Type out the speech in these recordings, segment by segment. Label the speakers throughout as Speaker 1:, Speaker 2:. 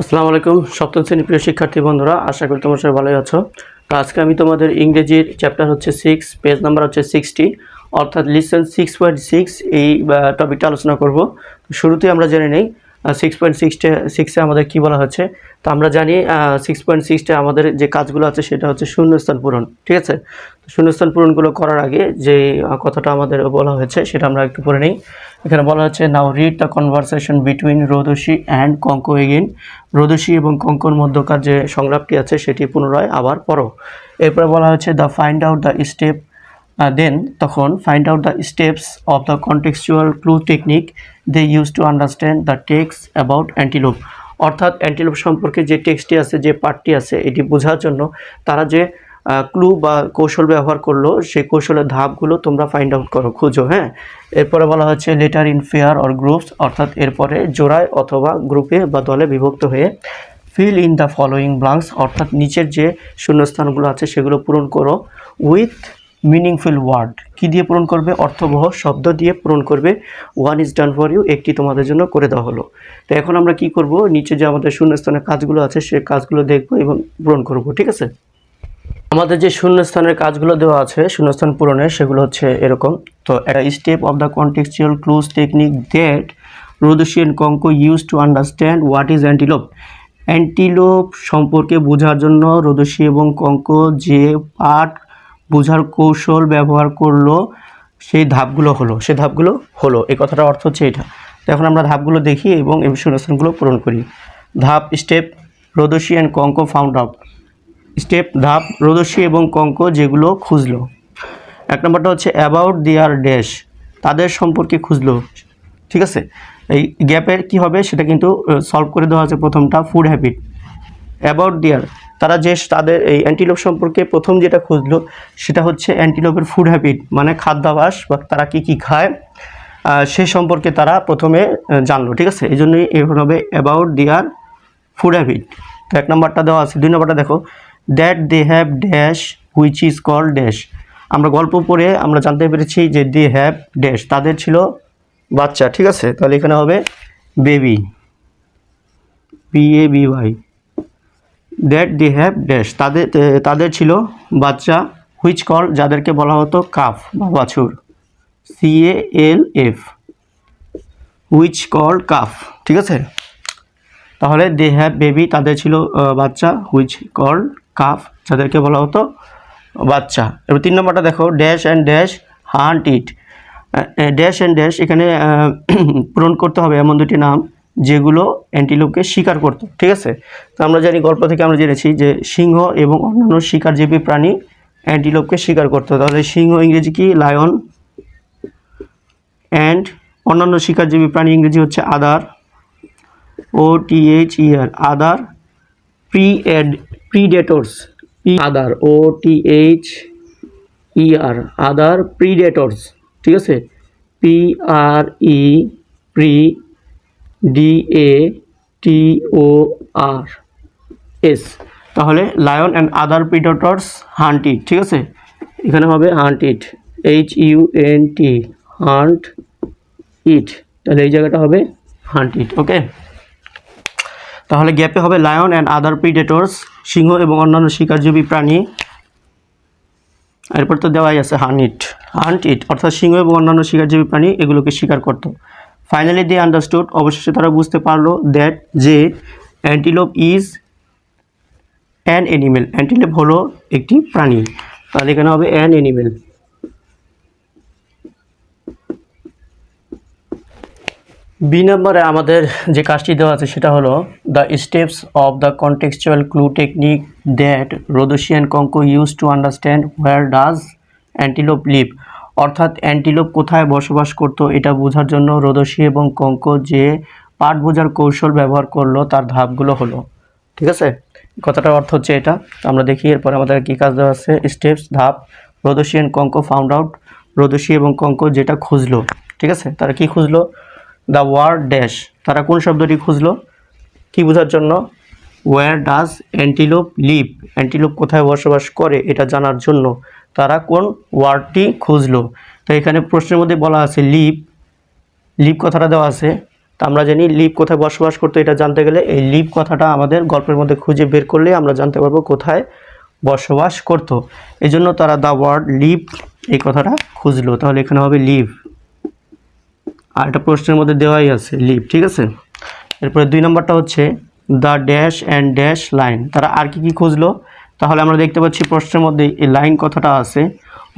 Speaker 1: আসসালামু আলাইকুম। সপ্তম শ্রেণির প্রিয় শিক্ষার্থী বন্ধুরা, আশা করি তোমার সবাই ভালোই আছো। তো আজকে আমি তোমাদের ইংরেজির চ্যাপ্টার হচ্ছে সিক্স পেজ নাম্বার হচ্ছে সিক্সটি অর্থাৎ লিসেন সিক্স পয়েন্ট সিক্স এই টপিকটা আলোচনা করব। তো শুরুতেই আমরা জেনে নেই সিক্স পয়েন্ট সিক্সটে সিক্সে আমাদের কী বলা হচ্ছে? তো আমরা জানি সিক্স পয়েন্ট সিক্সটে আমাদের যে কাজগুলো আছে সেটা হচ্ছে শূন্যস্থান পূরণ, ঠিক আছে? শূন্যস্থান পূরণগুলো করার আগে যে কথাটা আমাদের বলা হয়েছে সেটা আমরা একটু পড়ে নিই। এখানে বলা হচ্ছে now read the conversation between Rodoshi and Konko again Rodoshi এবং কঙ্কর মধ্যকার যে সংলাপটি আছে সেটি পুনরায় আবার পড়ো। এরপরে বলা হচ্ছে the find out the step then তখন find out the steps of the contextual clue technique they use to understand the text about antelope অর্থাৎ অ্যান্টিলোপ সম্পর্কে যে টেক্সটটি আছে, যে পার্টটি আছে, এটি বোঝার জন্য তারা যে ক্লু বা কৌশল ব্যবহার করল, সেই কৌশলের ধাপগুলো তোমরা ফাইন্ড আউট করো, খুঁজো হ্যাঁ? এরপরে বলা হচ্ছে later in pair or groups অর্থাৎ এরপরে জোড়ায় অথবা গ্রুপে বা দলে বিভক্ত হয়ে fill in the following blanks অর্থাৎ নিচের যে শূন্যস্থানগুলো আছে, সেগুলো পূরণ করো উইথ মিনিংফুল ওয়ার্ড কি দিয়ে পূরণ করবে? অর্থবহ শব্দ দিয়ে পূরণ করবে। One is done for you একটি তোমাদের জন্য করে দেওয়া হলো। তো এখন আমরা কি করব? নিচে যে আমাদের শূন্যস্থানের কাজগুলো আছে সেই কাজগুলো দেখব এবং পূরণ করব, ঠিক আছে? আমাদের যে শূন্যস্থানের কাজগুলো দেওয়া আছে, শূন্যস্থান পূরণের, সেগুলো হচ্ছে এরকম। তো একটা step of the contextual clue technique that Rodoshi and Konko use to understand what is antelope antelope সম্পর্কে বোঝার জন্য রোদসী এবং কঙ্ক যে পাঠ বোঝার কৌশল ব্যবহার করল, সেই ধাপগুলো হলো, সেই ধাপগুলো হলো। এই কথাটার অর্থ হচ্ছে এটা। তো এখন আমরা ধাপগুলো দেখি এবং এই পূরণ করি। ধাপ, step Rodoshi and Konko found out step, ধাপ রোদসী এবং কঙ্ক যেগুলো খুঁজলো। এক নম্বরটা হচ্ছে অ্যাবাউট দেয়ার ড্যাশ তাদের সম্পর্কে খুঁজলো। ঠিক আছে? এই গ্যাপের কি হবে সেটা কিন্তু সলভ করে দেওয়া আছে প্রথমটা ফুড হ্যাবিট অ্যাবাউট দেয়ার তারা যে তাদের এই অ্যান্টিলোপ সম্পর্কে প্রথম যেটা খুঁজলো, সেটা হচ্ছে অ্যান্টিলোপের ফুড হ্যাবিট মানে খাদ্যাভাস বা তারা কী কী খায় সে সম্পর্কে তারা প্রথমে জানলো, ঠিক আছে? এই জন্যই হবে অ্যাবাউট দেয়ার ফুড হ্যাবিট তো এক নম্বরটা দেওয়া আছে। দুই নম্বরটা দেখো। That they have dash which is call dash আমরা গল্প পড়ে আমরা জানতে পেরেছি যে দে হ্যাভ ড্যাশ তাদের ছিল বাচ্চা, ঠিক আছে? তাহলে এখানে হবে baby B A B Y that they have dash তাদের তাদের ছিল বাচ্চা হুইচ কল যাদেরকে বলা হতো কাফ বা বাছুর। C A L F which call calf. ঠিক আছে? তাহলে দে হ্যাভ বেবি তাদের ছিল বাচ্চা হুইচ কল কাফ। যাদেরকে বলা হতো বাচ্চা এবার তিন নম্বরটা দেখো dash and dash hunted dash and dash এখানে পূরণ করতে হবে এমন দুটি নাম। যেগুলো অ্যান্টিলোপকে শিকার করতো, ঠিক আছে? তো আমরা জানি গল্প থেকে আমরা জেনেছি যে সিংহ এবং অন্যান্য শিকারজীবী প্রাণী অ্যান্টিলোপকে শিকার করতো। তাহলে সিংহ ইংরেজি কি? লায়ন অ্যান্ড অন্যান্য শিকারজীবী প্রাণী ইংরেজি হচ্ছে other O T H E R other pre ed predators other O T H E R other predators ঠিক আছে? P R E pre D A T O R S তাহলে lion and other predators hunted ঠিক আছে? এখানে হবে hunted H U N T hunted তাহলে এই জায়গাটা হবে হান্টিড ওকে তাহলে গ্যাপে হবে লায়ন অ্যান্ড আদার প্রিডেটরস সিংহ এবং অন্যান্য শিকারজীবী প্রাণী। এরপর তো দেওয়াই আছে হান্ট ইট হান্ট ইট অর্থাৎ সিংহ এবং অন্যান্য শিকারজীবী প্রাণী, এগুলোকে শিকার করত। ফাইনালি দে আন্ডারস্টুড অবশেষে তারা বুঝতে পারল দ্যাট যে antelope is an animal antelope হলো একটি প্রাণী। তাহলে এখানে হবে অ্যান অ্যানিমেল বি নম্বরে আমাদের যে কাজটি দেওয়া আছে সেটা হলো the steps of the contextual clue technique that Rodoshi and Konko use to understand where does antelope live অর্থাৎ অ্যান্টিলোপ কোথায় বসবাস করতো এটা বোঝার জন্য রোদসী এবং কঙ্ক যে পাঠ বোঝার কৌশল ব্যবহার করল, তার ধাপগুলো হলো। ঠিক আছে? কথাটার অর্থ হচ্ছে এটা। আমরা দেখি এরপরে আমাদের কী কাজ দেওয়া আছে? স্টেপস, ধাপ, Rodoshi and Konko found out Rodoshi এবং কঙ্ক যেটা খুঁজলো। ঠিক আছে? তারা কি খুঁজলো? দ্য ওয়ার্ড ড্যাশ তারা কোন শব্দটি খুঁজলো? কি বোঝার জন্য? Where does antelope live antelope কোথায় বসবাস করে? এটা জানার জন্য তারা কোন ওয়ার্ডটি খুঁজলো? তো এখানে প্রশ্নের মধ্যে বলা আছে লিভ লিভ কথাটা দেওয়া আছে। তা আমরা জানি লিভ কোথায় বসবাস করতো, এটা জানতে গেলে এই লিভ কথাটা আমাদের গল্পের মধ্যে খুঁজে বের করলে আমরা জানতে পারব কোথায় বসবাস করত। এই জন্য তারা দ্য ওয়ার্ড লিভ এই কথাটা খুঁজলো। তাহলে এখানে হবে লিভ আর একটা প্রশ্নের মধ্যে দেওয়াই আছে লিভ ঠিক আছে? এরপরে দুই নম্বরটা হচ্ছে the dash and dash line তারা আর কি কি খুঁজলো? তাহলে আমরা দেখতে পাচ্ছি প্রশ্নের মধ্যে এই লাইন কথাটা আছে।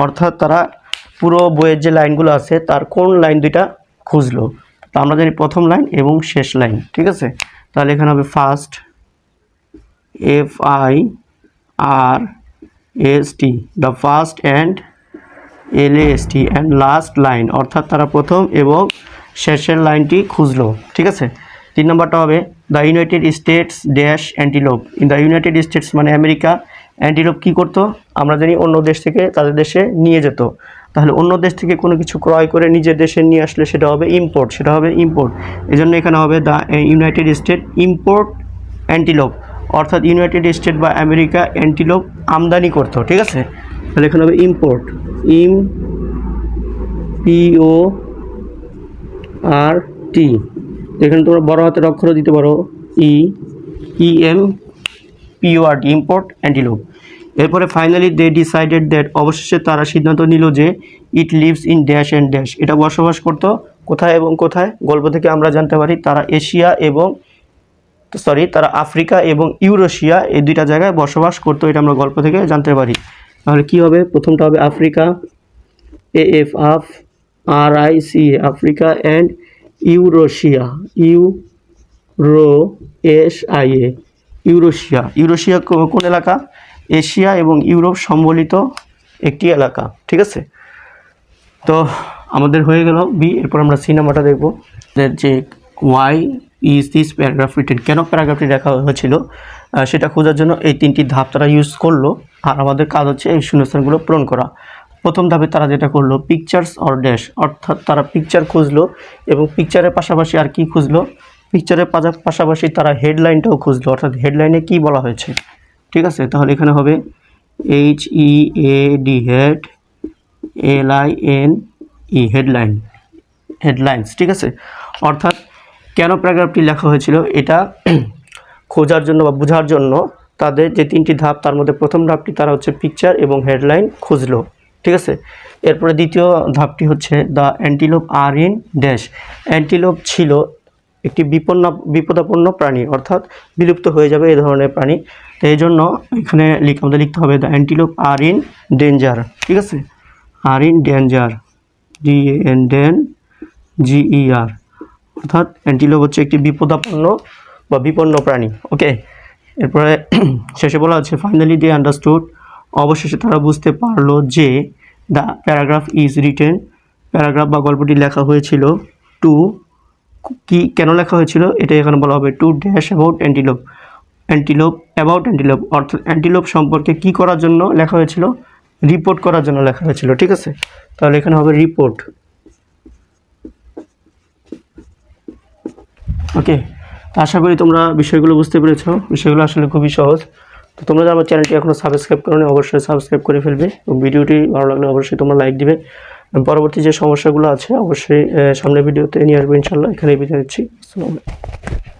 Speaker 1: অর্থাৎ তারা পুরো বইয়ের যে লাইনগুলো আছে, তার কোন লাইন দুইটা খুঁজলো? তা আমরা জানি প্রথম লাইন এবং শেষ লাইন ঠিক আছে? তাহলে এখানে হবে first F I R S T the first and L S T and last line অর্থাৎ তারা প্রথম এবং শেষের লাইনটি খুঁজলো, ঠিক আছে? তিন নম্বরটা হবে the United States dash antelope in the United States মানে আমেরিকা অ্যান্টিলোপ কী করতো? আমরা জানি অন্য দেশ থেকে তাদের দেশে নিয়ে যেত। তাহলে অন্য দেশ থেকে কোনো কিছু ক্রয় করে নিজের দেশে নিয়ে আসলে সেটা হবে ইম্পোর্ট সেটা হবে ইম্পোর্ট এই জন্য এখানে হবে the United State import antelope অর্থাৎ ইউনাইটেড স্টেট বা আমেরিকা অ্যান্টিলোপ আমদানি করতো, ঠিক আছে? তাহলে এখানে হবে ইম্পোর্ট ইম পিও আর টি এখানে তোমরা বড় হাতের অক্ষরও দিতে পারো I I M P O R T import antelope এরপরে ফাইনালি দে ডিসাইডেড দ্যাট অবশেষে তারা সিদ্ধান্ত নিল যে it lives in dash and dash এটা বসবাস করতো কোথায় এবং কোথায়? গল্প থেকে আমরা জানতে পারি, তারা এশিয়া এবং সরি তারা আফ্রিকা এবং ইউরোশিয়া এই দুইটা জায়গায় বসবাস করতো, এটা আমরা গল্প থেকে জানতে পারি। তাহলে কি হবে? প্রথমটা হবে Africa A F af R I C A Africa and Eurasia U R O S I A Eurasia Eurasia কোন এলাকা? এশিয়া এবং ইউরোপ সম্বলিত একটি এলাকা, ঠিক আছে? তো আমাদের হয়ে গেল বি এরপর আমরা সিনেমাটা দেখব। যে why is this paragraph written কেন প্যারাগ্রাফটি লেখা হয়েছিল? সেটা খোঁজার জন্য এই তিনটি ধাপ তারা ইউজ করল। আর আমাদের কাজ হচ্ছে এই শূন্যস্থানগুলো পূরণ করা। প্রথম ধাপে তারা যেটা করল পিকচার্স অর ড্যাশ অর্থাৎ তারা পিকচার খুঁজলো এবং পিকচারের পাশাপাশি আর কি খুঁজলো? পিকচারের পাশা- পাশাপাশি তারা হেডলাইনটাও খুঁজলো, অর্থাৎ হেডলাইনে কি বলা হয়েছে? ঠিক আছে? তাহলে এখানে হবে H E A D head L I N E headline headlines ঠিক আছে? অর্থাৎ কেন প্যারাগ্রাফটি লেখা হয়েছিল? এটা খোঁজার জন্য বা বোঝার জন্য তাদের যে তিনটি ধাপ, তার মধ্যে প্রথম ধাপটি তারা হচ্ছে পিকচার এবং হেডলাইন খুঁজলো। ঠিক আছে? এরপরে দ্বিতীয় ধাপটি হচ্ছে the antelope are in dash antelope ছিল একটি বিপন্ন, বিপদাপন্ন প্রাণী, অর্থাৎ বিলুপ্ত হয়ে যাবে এই ধরনের প্রাণী। তো এই জন্য এখানে আমাদের লিখতে হবে the antelope are in danger ঠিক আছে? Are in danger D N den G E R অর্থাৎ অ্যান্টিলোপ হচ্ছে একটি বিপদাপন্ন বা বিপন্ন প্রাণী। ওকে এরপরে শেষে বলা হচ্ছে ফাইনালি দে আন্ডারস্টুড অবশেষে তারা বুঝতে পারল যে the paragraph is written. Paragraph বা গল্পটি লেখা হয়েছিল টু কি, কেন লেখা হয়েছিল? এটা এখানে বলা হবে। To dash about antelope. Antelope about antelope, অর্থাৎ অ্যান্টিলোপ সম্পর্কে কি করার জন্য লেখা হয়েছিল? রিপোর্ট করার জন্য লেখা হয়েছিল, ঠিক আছে? তাহলে এখানে হবে রিপোর্ট। ওকে, আশা করি তোমরা বিষয়গুলো বুঝতে পেরেছ। বিষয়গুলো আসলে খুবই সহজ। তো তোমরা যারা আমার চ্যানেলটি এখনও সাবস্ক্রাইব করো অবশ্যই সাবস্ক্রাইব করে ফেলবে ভিডিওটি ভালো লাগলে অবশ্যই তোমরা লাইক দিবে। পরবর্তী যে সমস্যাগুলো আছে, অবশ্যই সামনের ভিডিওতে নিয়ে আসব ইনশাল্লাহ এখানে বিদায় দিচ্ছি আসসালামু আলাইকুম।